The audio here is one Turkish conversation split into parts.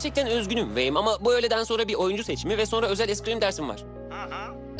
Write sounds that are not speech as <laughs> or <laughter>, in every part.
Gerçekten üzgünüm Wayne ama bu öğleden sonra bir oyuncu seçimi ve sonra özel eskrim dersim var.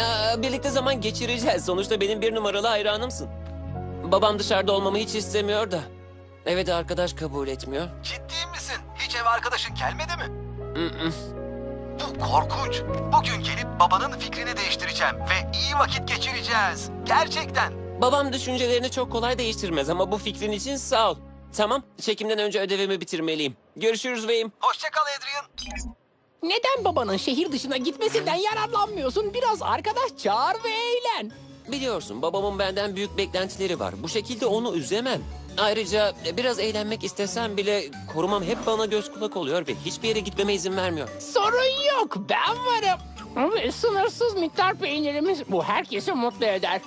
Aa, birlikte zaman geçireceğiz. Sonuçta benim bir numaralı hayranımsın. Babam dışarıda olmamı hiç istemiyor da. Eve de arkadaş kabul etmiyor. Ciddi misin? Hiç ev arkadaşın gelmedi mi? Mm-mm. Bu korkunç. Bugün gelip babanın fikrini değiştireceğim ve iyi vakit geçireceğiz. Gerçekten. Babam düşüncelerini çok kolay değiştirmez ama bu fikrin için sağ ol. Tamam, çekimden önce ödevimi bitirmeliyim. Görüşürüz Wayne. Hoşça kal Adrian. Neden babanın şehir dışına gitmesinden yararlanmıyorsun? Biraz arkadaş çağır ve eğlen. Biliyorsun babamın benden büyük beklentileri var. Bu şekilde onu üzemem. Ayrıca biraz eğlenmek istesem bile korumam hep bana göz kulak oluyor ve hiçbir yere gitmeme izin vermiyor. Sorun yok, ben varım. Ve sınırsız miktar peynirimiz bu herkesi mutlu eder.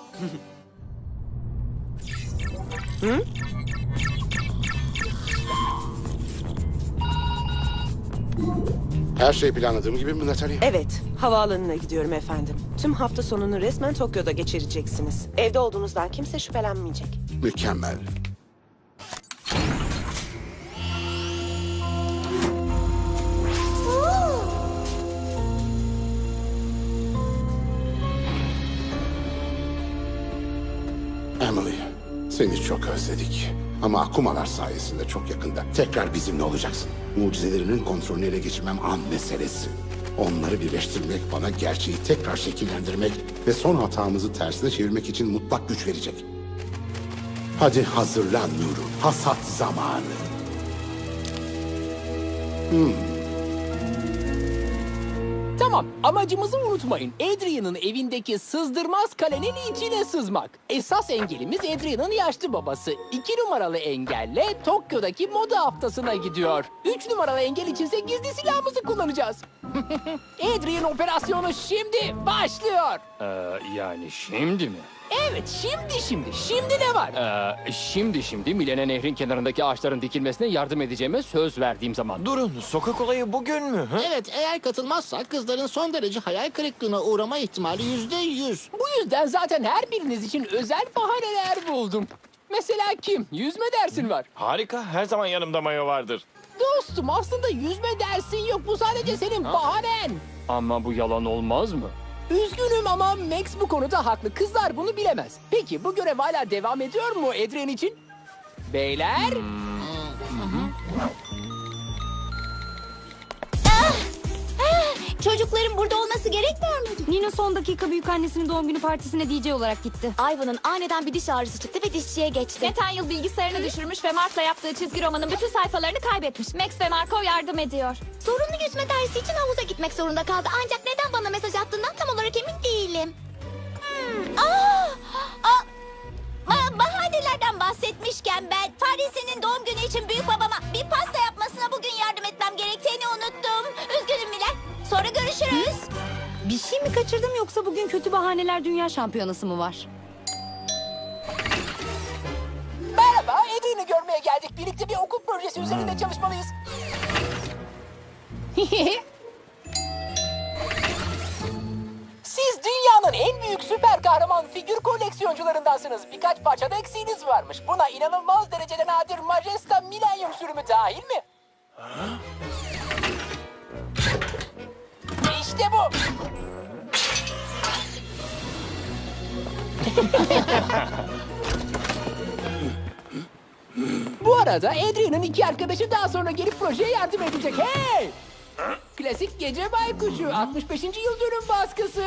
Her şey planladığım gibi mi Natalia? Evet, havaalanına gidiyorum efendim. Tüm hafta sonunu resmen Tokyo'da geçireceksiniz. Evde olduğunuzdan kimse şüphelenmeyecek. Mükemmel. Emily, seni çok özledik. Ama akumalar sayesinde çok yakında tekrar bizimle olacaksın. Mucizelerinin kontrolünü ele geçirmem an meselesi. Onları birleştirmek bana gerçeği tekrar şekillendirmek ve son hatamızı tersine çevirmek için mutlak güç verecek. Hadi hazırlan Nuru. Hasat zamanı. Tamam, amacımızı unutmayın. Adrian'ın evindeki sızdırmaz kalenin içine sızmak. Esas engelimiz Adrian'ın yaşlı babası. İki numaralı engelle Tokyo'daki moda haftasına gidiyor. Üç numaralı engel içinse gizli silahımızı kullanacağız. <laughs> Adrian operasyonu şimdi başlıyor. Ee, yani şimdi mi? Evet, şimdi şimdi. Şimdi ne var? Ee, şimdi şimdi Milene Nehrin kenarındaki ağaçların dikilmesine yardım edeceğime söz verdiğim zaman. Durun, sokak olayı bugün mü? ha? Evet, eğer katılmazsak kızların son derece hayal kırıklığına uğrama ihtimali yüzde yüz. Bu yüzden zaten her biriniz için özel bahaneler buldum. Mesela kim? Yüzme dersin var. Harika, her zaman yanımda mayo vardır. Dostum aslında yüzme dersin yok. Bu sadece senin bahanen. Ama bu yalan olmaz mı? Üzgünüm ama Max bu konuda haklı. Kızlar bunu bilemez. Peki bu görev hala devam ediyor mu Adrian için? Beyler? Çocukların burada olması gerekmiyor muydu? Nino son dakika büyük annesinin doğum günü partisine DJ olarak gitti. Ayva'nın aniden bir diş ağrısı çıktı ve dişçiye geçti. Geçen yıl bilgisayarını düşürmüş ve Mark'la yaptığı çizgi romanın bütün sayfalarını kaybetmiş. Max ve Marco yardım ediyor. Zorunlu yüzme dersi için havuza gitmek zorunda kaldı. Ancak neden bana mesaj attığından tam olarak emin değilim. Hmm. Aa! Aa! Ba- bahanelerden bahsetmişken ben Paris'in doğum günü için büyük babama bir pasta yapmasına bugün yardım etmem gerektiğini unuttum. Üzgünüm Miler. Sonra görüşürüz. Bir şey mi kaçırdım yoksa bugün kötü bahaneler dünya şampiyonası mı var? Merhaba, Adrian'ı görmeye geldik. Birlikte bir okul projesi üzerinde çalışmalıyız. <laughs> Siz dünyanın en büyük süper kahraman figür koleksiyoncularındansınız. Birkaç parçada eksiğiniz varmış. Buna inanılmaz derecede nadir Majesta Millennium sürümü dahil mi? İşte bu. Bu arada Adrian'ın iki arkadaşı daha sonra gelip projeye yardım edecek. Hey! Klasik gece baykuşu 65. yıl dönüm baskısı.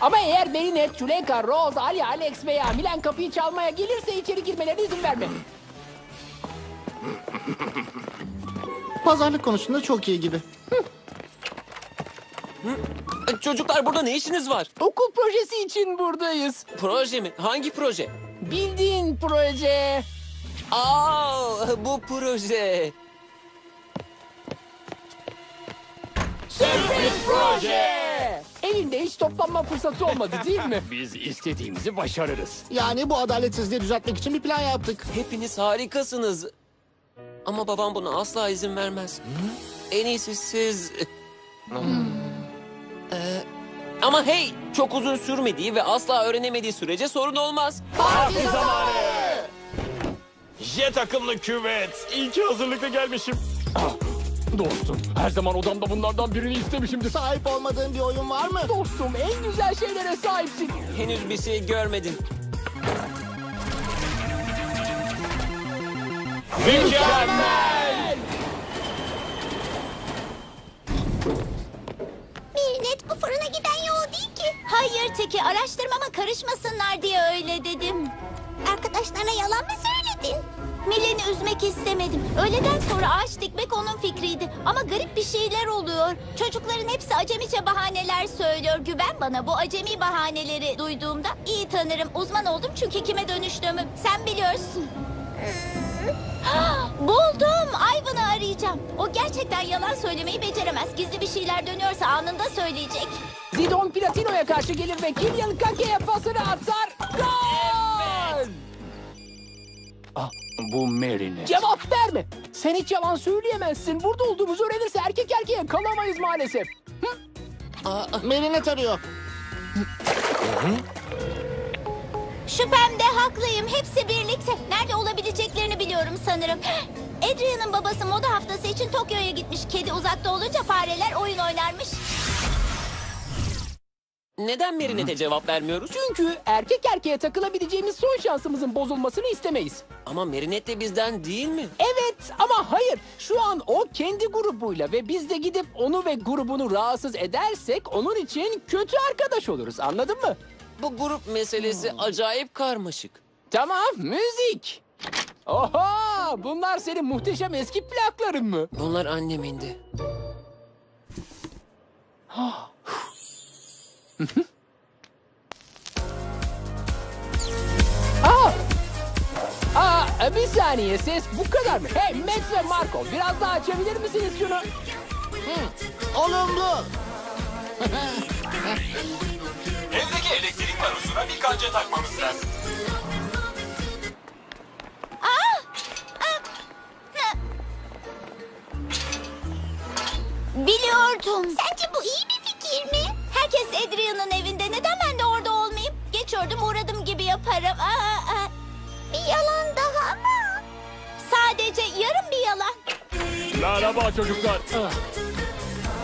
Ama eğer Merinet, Çulenka, Rose, Ali, Alex veya Milan kapıyı çalmaya gelirse içeri girmelerine izin verme. Pazarlık konusunda çok iyi gibi. Çocuklar burada ne işiniz var? Okul projesi için buradayız. Proje mi? Hangi proje? Bildiğin proje. Aa, bu proje. Sürpriz proje. Elinde hiç toplanma fırsatı olmadı değil mi? <laughs> Biz istediğimizi başarırız. Yani bu adaletsizliği düzeltmek için bir plan yaptık. Hepiniz harikasınız. Ama babam buna asla izin vermez. En iyisi siz... Ee, ama hey, çok uzun sürmediği ve asla öğrenemediği sürece sorun olmaz. Parti zamanı! Jet akımlı küvet. İyi ki hazırlıklı gelmişim. Ah, Dostum, her zaman odamda bunlardan birini istemişimdir. Sahip olmadığın bir oyun var mı? Dostum en güzel şeylere sahipsin. Henüz bir şey görmedin. Mükemmel! Millet bu fırına giden yol değil ki. Hayır Teki araştırmama karışmasınlar diye öyle dedim. Arkadaşlarına yalan mı söyledin? Milen'i üzmek istemedim. Öğleden sonra ağaç dikmek onun fikriydi. Ama garip bir şeyler oluyor. Çocukların hepsi acemice bahaneler söylüyor. Güven bana bu acemi bahaneleri duyduğumda iyi tanırım. Uzman oldum çünkü kime dönüştüğümü sen biliyorsun. Arayacağım. O gerçekten yalan söylemeyi beceremez. Gizli bir şeyler dönüyorsa anında söyleyecek. Zidon Platino'ya karşı gelir ve Kylian Kake'ye pasını atar. Gol! Ah, bu Mary'ne. Cevap verme. Sen hiç yalan söyleyemezsin. Burada olduğumuzu öğrenirse erkek erkeğe kalamayız maalesef. Merinet arıyor. Şüphemde haklıyım. Hepsi birlikte. Nerede olabileceklerini biliyorum sanırım. Adrian'ın babası moda haftası için Tokyo'ya gitmiş. Kedi uzakta olunca fareler oyun oynarmış. Neden Marinette'e cevap vermiyoruz? Çünkü erkek erkeğe takılabileceğimiz son şansımızın bozulmasını istemeyiz. Ama Marinette bizden değil mi? Evet ama hayır. Şu an o kendi grubuyla ve biz de gidip onu ve grubunu rahatsız edersek onun için kötü arkadaş oluruz. Anladın mı? Bu grup meselesi acayip karmaşık. Tamam, müzik. Oha! Bunlar senin muhteşem eski plakların mı? Bunlar annemindi. Aa! Aa, bir saniye ses bu kadar mı? Hey Max ve Marco biraz daha açabilir misiniz şunu? Olumlu. Evdeki elektrik parosuna bir kanca takmamız lazım. Biliyordum. Sence bu iyi bir fikir mi? Herkes Adrian'ın evinde. Neden ben de orada olmayayım? Geçiyordum uğradım gibi yaparım. Aa, aa. Bir yalan daha mı? Sadece yarım bir yalan. Merhaba çocuklar.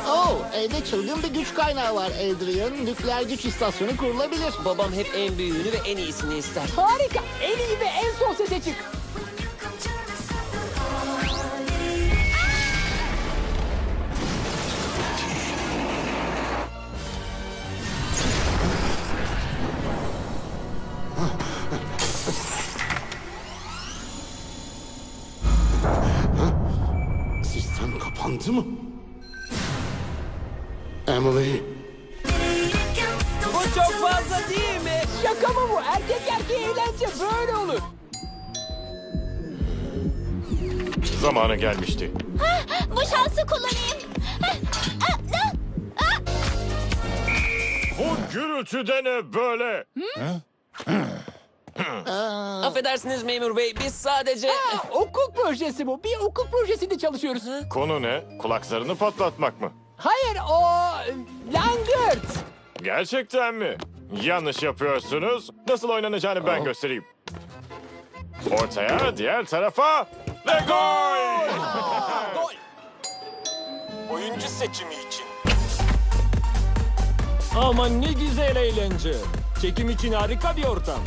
Oh, evde çılgın bir güç kaynağı var Adrian. Nükleer güç istasyonu kurulabilir. Babam hep en büyüğünü ve en iyisini ister. Harika. En iyi ve en son sese çık. Bu şansı kullanayım. Bu gürültüde ne böyle? Affedersiniz memur bey biz sadece... Aa, okul projesi bu. Bir okul projesinde çalışıyoruz. Konu ne? Kulak zarını patlatmak mı? Hayır o e, langırt. Gerçekten mi? Yanlış yapıyorsunuz. Nasıl oynanacağını ben göstereyim. Ortaya, diğer tarafa ve gol! Oyuncu seçimi için. Aman ne güzel eğlence. Çekim için harika bir ortam.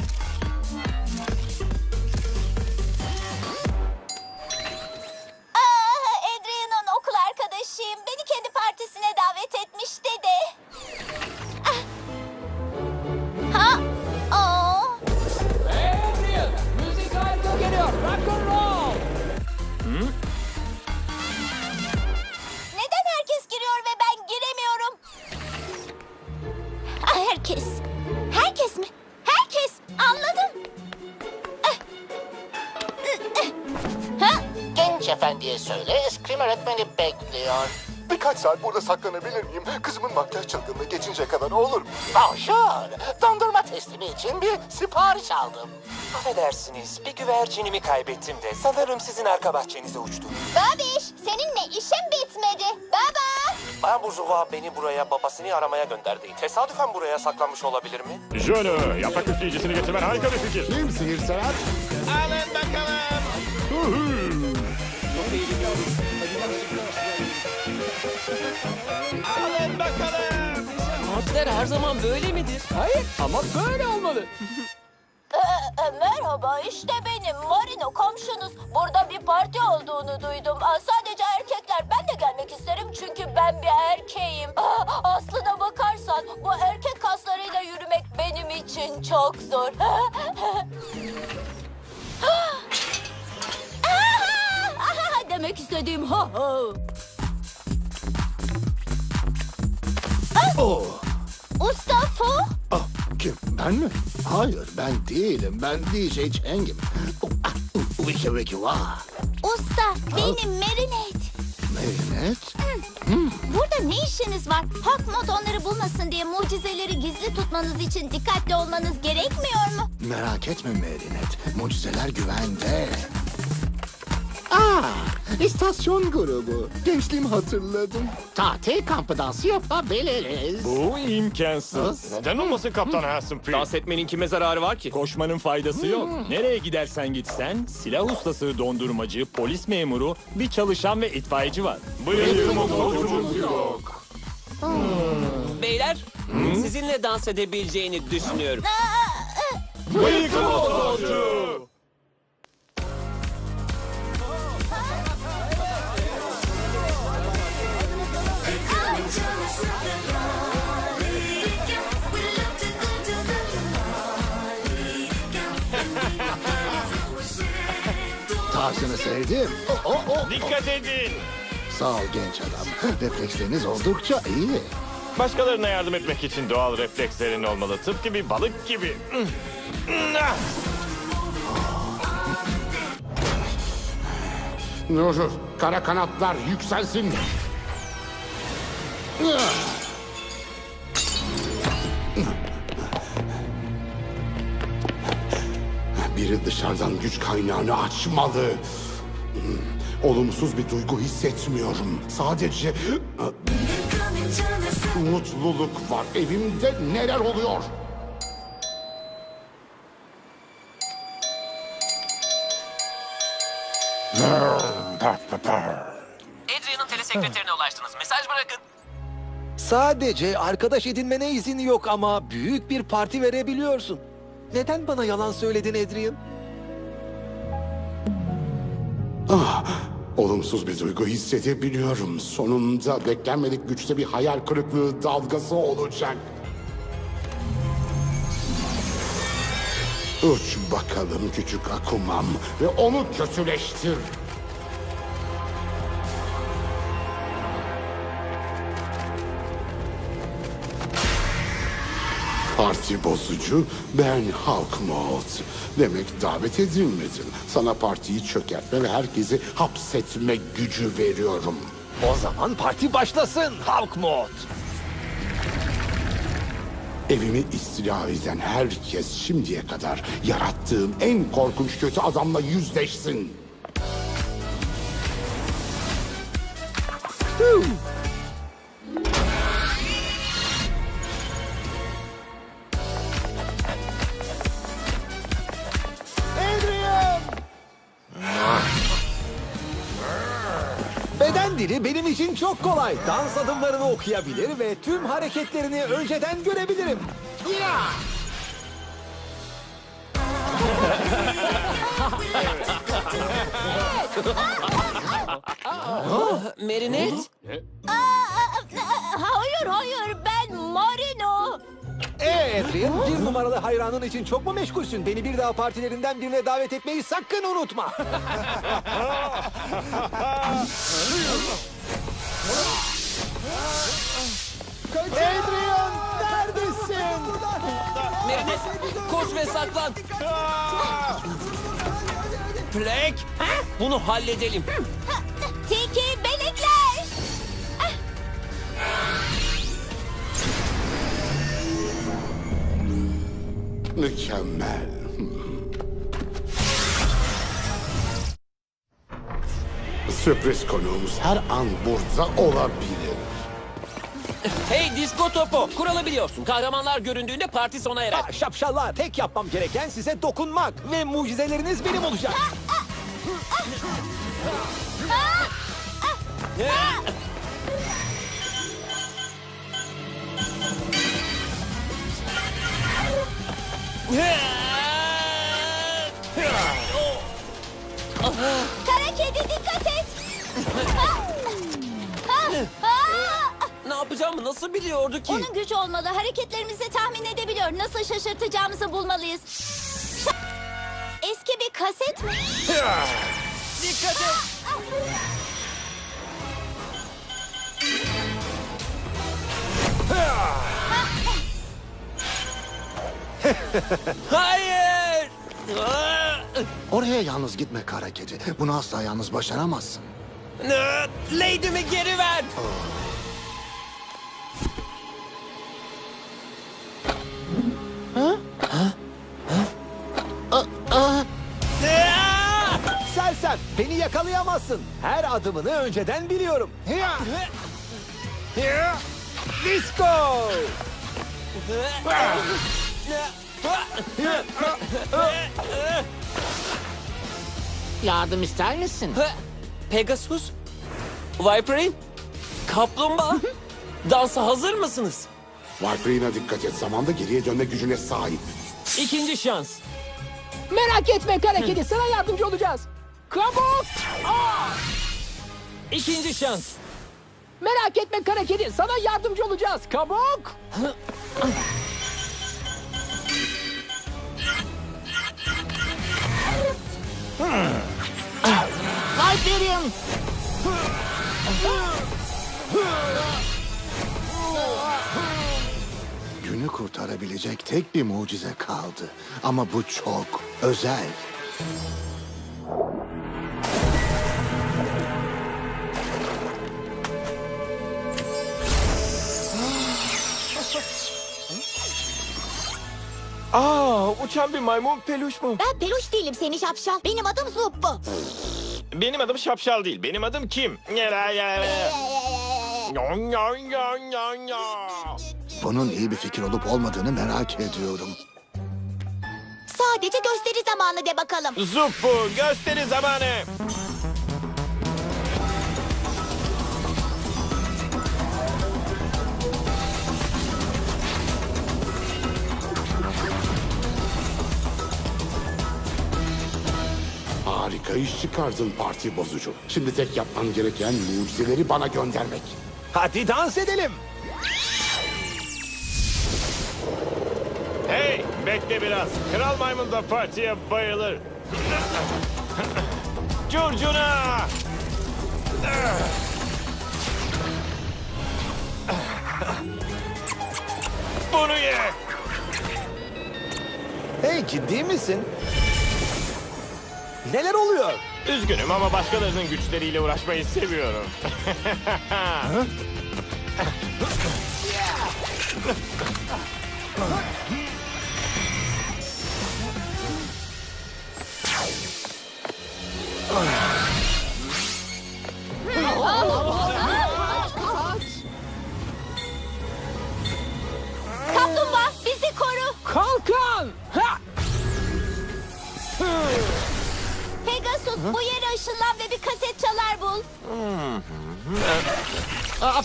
Saklanabilir miyim? Kızımın makyaj çılgınlığı geçince kadar olur mu? Bonjour. Dondurma teslimi için bir sipariş aldım. Affedersiniz, bir güvercinimi kaybettim de sanırım sizin arka bahçenize uçtu. Babiş, seninle işim bitmedi. Baba. Bay Burjuva beni buraya babasını aramaya gönderdi. Tesadüfen buraya saklanmış olabilir mi? Jönü, yaprak üfleyicisini getirmen harika bir fikir. Kim sihir sever? Huhu. Alın bakalım. Partiler her zaman böyle midir? Hayır ama böyle olmalı. Ee, merhaba işte benim Marino komşunuz. Burada bir parti olduğunu duydum. Aa, sadece erkekler. Ben de gelmek isterim çünkü ben bir erkeğim. Aa, aslına bakarsan bu erkek kaslarıyla yürümek benim için çok zor. <laughs> Demek istediğim ha ha. Oh, Mustafa. ah, kim? Ben mi? Hayır ben değilim. Ben DJ Cheng'im. Ah, Wiki wiki vah. Usta benim Merinet. Merinet? Burada ne işiniz var? Hakmot onları bulmasın diye mucizeleri gizli tutmanız için dikkatli olmanız gerekmiyor mu? Merak etme Merinet. Mucizeler güvende. Aa, istasyon grubu. Gençliğimi hatırladım. Tatil kampı dansı yapabiliriz. Bu imkansız. Neden olmasın Kaptan Hansen Pete? Dans etmenin kime zararı var ki? Koşmanın faydası yok. Nereye gidersen gitsen silah ustası, dondurmacı, polis memuru, bir çalışan ve itfaiyeci var. Bıyıklı motorcumuz yok. Beyler, sizinle dans edebileceğini düşünüyorum. Bıyıklı motorcu. Tarzını sevdim. Oh, oh, oh. Dikkat edin. Sağ ol genç adam. Refleksleriniz oldukça iyi. Başkalarına yardım etmek için doğal reflekslerin olmalı. Tıpkı bir balık gibi. Nur, kara kanatlar yükselsin. Biri dışarıdan güç kaynağını açmalı. Olumsuz bir duygu hissetmiyorum. Sadece mutluluk var. Evimde neler oluyor? Adrian'ın telesekreterine ulaştınız. Mesaj bırakın. Sadece arkadaş edinmene izin yok ama büyük bir parti verebiliyorsun. Neden bana yalan söyledin Adrian? Ah, olumsuz bir duygu hissedebiliyorum. Sonunda beklenmedik güçte bir hayal kırıklığı dalgası olacak. Uç bakalım küçük akumam ve onu kötüleştir. Parti bozucu, ben Hawkmoth. Demek davet edilmedin. Sana partiyi çökertme ve herkesi hapsetme gücü veriyorum. O zaman parti başlasın Hawkmoth. Evimi istila eden herkes şimdiye kadar yarattığım en korkunç kötü adamla yüzleşsin. Beden çok kolay. Dans adımlarını okuyabilir ve tüm hareketlerini önceden görebilirim. Ya! Merinet, Hayır hayır ben Marino. Ee Adrian, bir numaralı hayranın için çok mu meşgulsün? Beni bir daha partilerinden birine davet etmeyi sakın unutma. <laughs> Adrian, neredesin? Merinet, koş ve saklan. Plek, bunu halledelim. Tiki belekler. Mükemmel. Sürpriz konuğumuz her an burada olabilir. Hey disko topu. Kuralı biliyorsun. Kahramanlar göründüğünde parti sona erer. Ah, ha, şapşallar tek yapmam gereken size dokunmak ve mucizeleriniz benim olacak. Kara kedi dikkat et. Ne yapacağımı nasıl biliyordu ki? Onun gücü olmalı. Hareketlerimizi tahmin edebiliyor. Nasıl şaşırtacağımızı bulmalıyız. Şa- Eski bir kaset mi? Dikkat et. Hayır. Oraya yalnız gitme kara kedi. Bunu asla yalnız başaramazsın. Lady'mi geri ver. Aa! Sersem beni yakalayamazsın. Her adımını önceden biliyorum. Disco! Yardım ister misin? Pegasus, Viperine, Kaplumbağa. <laughs> Dansa hazır mısınız? Viperina dikkat et. Zamanda geriye dönme gücüne sahip. İkinci şans. Merak etme kara kedi sana yardımcı olacağız. Kabuk! Aa! İkinci şans. Merak etme kara kedi sana yardımcı olacağız. Kabuk! <laughs> Hyperion! Günü kurtarabilecek tek bir mucize kaldı. Ama bu çok özel. Aa, uçan bir maymun peluş mu? Ben peluş değilim seni şapşal. Benim adım Zuppu. Benim adım Şapşal değil. Benim adım kim? Bunun iyi bir fikir olup olmadığını merak ediyorum. Sadece gösteri zamanı de bakalım. Zuppu gösteri zamanı. Harika iş çıkardın parti bozucu. Şimdi tek yapman gereken mucizeleri bana göndermek. Hadi dans edelim. Hey bekle biraz. Kral maymun da partiye bayılır. Curcuna! Bunu ye. Hey ciddi misin? Neler oluyor? Üzgünüm ama başkalarının güçleriyle uğraşmayı seviyorum. <laughs>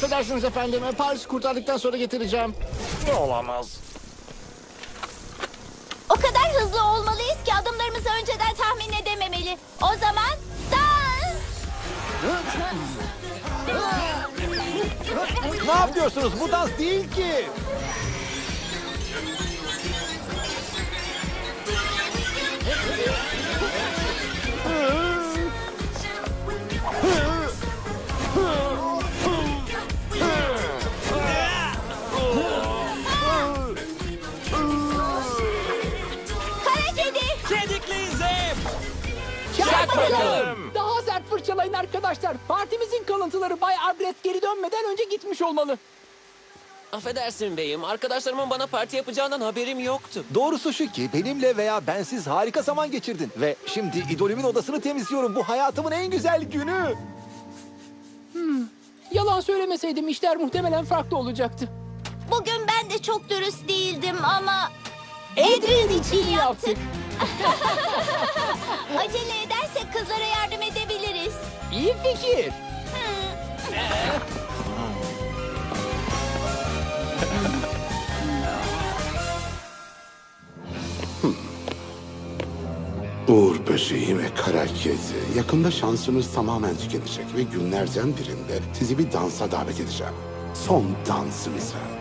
affedersiniz efendim. Paris kurtardıktan sonra getireceğim. Olamaz. O kadar hızlı olmalıyız ki adımlarımızı önceden tahmin edememeli. O zaman dans. Ne yapıyorsunuz? Bu dans değil ki. Bakalım. Daha sert fırçalayın arkadaşlar. Partimizin kalıntıları Bay Agres geri dönmeden önce gitmiş olmalı. Affedersin beyim. Arkadaşlarımın bana parti yapacağından haberim yoktu. Doğrusu şu ki benimle veya bensiz harika zaman geçirdin. Ve şimdi idolümün odasını temizliyorum. Bu hayatımın en güzel günü. Yalan söylemeseydim işler muhtemelen farklı olacaktı. Bugün ben de çok dürüst değildim ama... Adrian için yaptık. <laughs> Acele edersek kızlara yardım edebiliriz. İyi fikir. Uğur böceği ve kara kedi. Yakında şansınız tamamen tükenecek ve günlerden birinde sizi bir dansa davet edeceğim. Son dansınıza.